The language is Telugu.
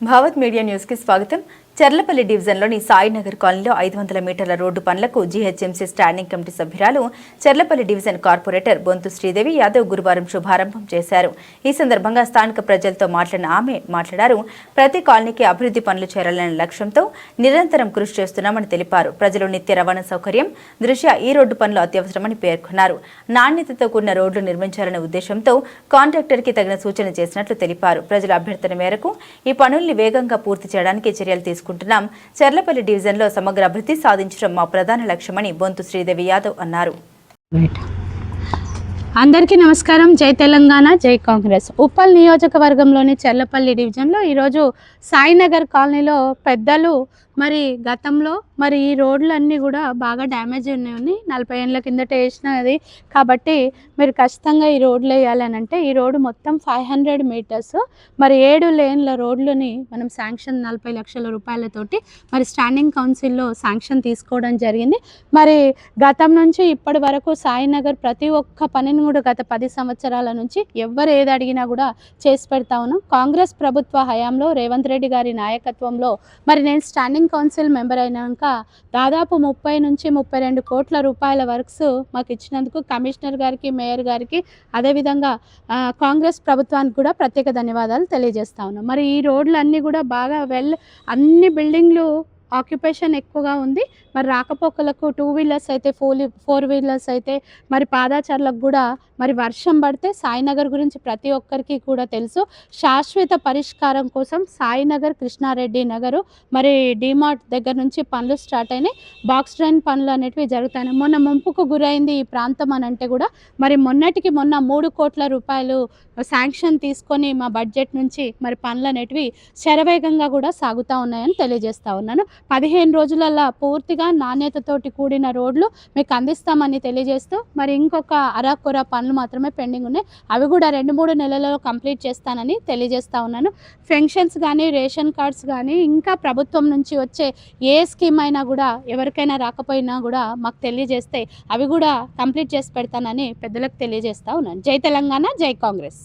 భావత్ మీడియా న్యూస్ కి స్వాగతం చర్లపల్లి డివిజన్లోని సాయినగర్ కాలనీలో ఐదు వందల మీటర్ల రోడ్డు పనులకు జీహెచ్ఎంసీ స్టాండింగ్ కమిటీ సభ్యురాలు చర్లపల్లి డివిజన్ కార్పొరేటర్ బొంతు శ్రీదేవి యాదవ్ గురువారం శుభారంభం చేశారు. ఈ సందర్భంగా స్థానిక ప్రజలతో మాట్లాడిన ఆమె మాట్లాడారు. ప్రతి కాలనీకి అభివృద్ధి పనులు చేరాలనే లక్ష్యంతో నిరంతరం కృషి చేస్తున్నామని తెలిపారు. ప్రజలు నిత్య రవాణా సౌకర్యం దృష్ట్యా ఈ రోడ్డు పనులు అత్యవసరమని పేర్కొన్నారు. నాణ్యతతో కూడిన రోడ్లు నిర్మించాలనే ఉద్దేశంతో కాంట్రాక్టర్కి తగిన సూచన చేసినట్లు తెలిపారు. ప్రజల అభ్యర్థన మేరకు ఈ పనుల్ని వేగంగా పూర్తి చేయడానికి చర్యలు తీసుకుంటున్నాం చర్లపల్లి డివిజన్లో సమగ్ర అభివృద్ధి సాధించడం మా ప్రధాన లక్ష్యమని బొంతు శ్రీదేవి యాదవ్ అన్నారు. అందరికీ నమస్కారం. జై తెలంగాణ జై కాంగ్రెస్. ఉప్పల్ నియోజకవర్గంలోని చెల్లపల్లి డివిజన్లో ఈరోజు సాయినగర్ కాలనీలో పెద్దలు మరి గతంలో మరి ఈ రోడ్లన్నీ కూడా బాగా డ్యామేజ్ ఉన్నాయి. నలభై ఏళ్ళ కిందట వేసినది. కాబట్టి మీరు ఖచ్చితంగా ఈ రోడ్లు వేయాలని అంటే ఈ రోడ్డు మొత్తం ఫైవ్ హండ్రెడ్ మీటర్స్. మరి ఏడు లేన్ల రోడ్లని మనం శాంక్షన్ నలభై లక్షల రూపాయలతోటి మరి స్టాండింగ్ కౌన్సిల్లో శాంక్షన్ తీసుకోవడం జరిగింది. మరి గతం నుంచి ఇప్పటి వరకు సాయినగర్ ప్రతి ఒక్క పనిని కూడా గత పది సంవత్సరాల నుంచి ఎవరు ఏది అడిగినా కూడా చేసి పెడతా ఉన్నాం. కాంగ్రెస్ ప్రభుత్వ హయాంలో రేవంత్ రెడ్డి గారి నాయకత్వంలో మరి నేను స్టాండింగ్ కౌన్సిల్ మెంబర్ అయినాక దాదాపు ముప్పై నుంచి ముప్పై రెండు కోట్ల రూపాయల వర్క్స్ మాకు ఇచ్చినందుకు కమిషనర్ గారికి మేయర్ గారికి అదేవిధంగా కాంగ్రెస్ ప్రభుత్వానికి కూడా ప్రత్యేక ధన్యవాదాలు తెలియజేస్తా ఉన్నాం. మరి ఈ రోడ్లు అన్నీ కూడా బాగా వెల్ అన్ని బిల్డింగ్లు ఆక్యుపేషన్ ఎక్కువగా ఉంది. మరి రాకపోకలకు టూ వీలర్స్ అయితే ఫోర్ ఫోర్ వీలర్స్ అయితే మరి పాదాచారులకు కూడా మరి వర్షం పడితే సాయినగర్ గురించి ప్రతి ఒక్కరికి కూడా తెలుసు. శాశ్వత పరిష్కారం కోసం సాయినగర్ కృష్ణారెడ్డి నగరు మరి డిమార్ట్ దగ్గర నుంచి పనులు స్టార్ట్ అయినాయి. బాక్స్ ట్రైన్ పనులు అనేటివి జరుగుతాయి. మొన్న ముంపుకు గురైంది ఈ ప్రాంతం అని అంటే కూడా మరి మొన్నటికి మొన్న మూడు కోట్ల రూపాయలు శాంక్షన్ తీసుకొని మా బడ్జెట్ నుంచి మరి పనులు అనేటివి శరవేగంగా కూడా సాగుతూ ఉన్నాయని తెలియజేస్తా ఉన్నాను. పదిహేను రోజులల్లా పూర్తిగా నాణ్యతతోటి కూడిన రోడ్లు మీకు అందిస్తామని తెలియజేస్తూ మరి ఇంకొక అరాకొర పనులు మాత్రమే పెండింగ్ ఉన్నాయి. అవి కూడా రెండు మూడు నెలలలో కంప్లీట్ చేస్తానని తెలియజేస్తా ఉన్నాను. పెన్షన్స్ కానీ రేషన్ కార్డ్స్ కానీ ఇంకా ప్రభుత్వం నుంచి వచ్చే ఏ స్కీమ్ అయినా కూడా ఎవరికైనా రాకపోయినా కూడా మాకు తెలియజేస్తే అవి కూడా కంప్లీట్ చేసి పెడతానని పెద్దలకు తెలియజేస్తా ఉన్నాను. జై తెలంగాణ జై కాంగ్రెస్.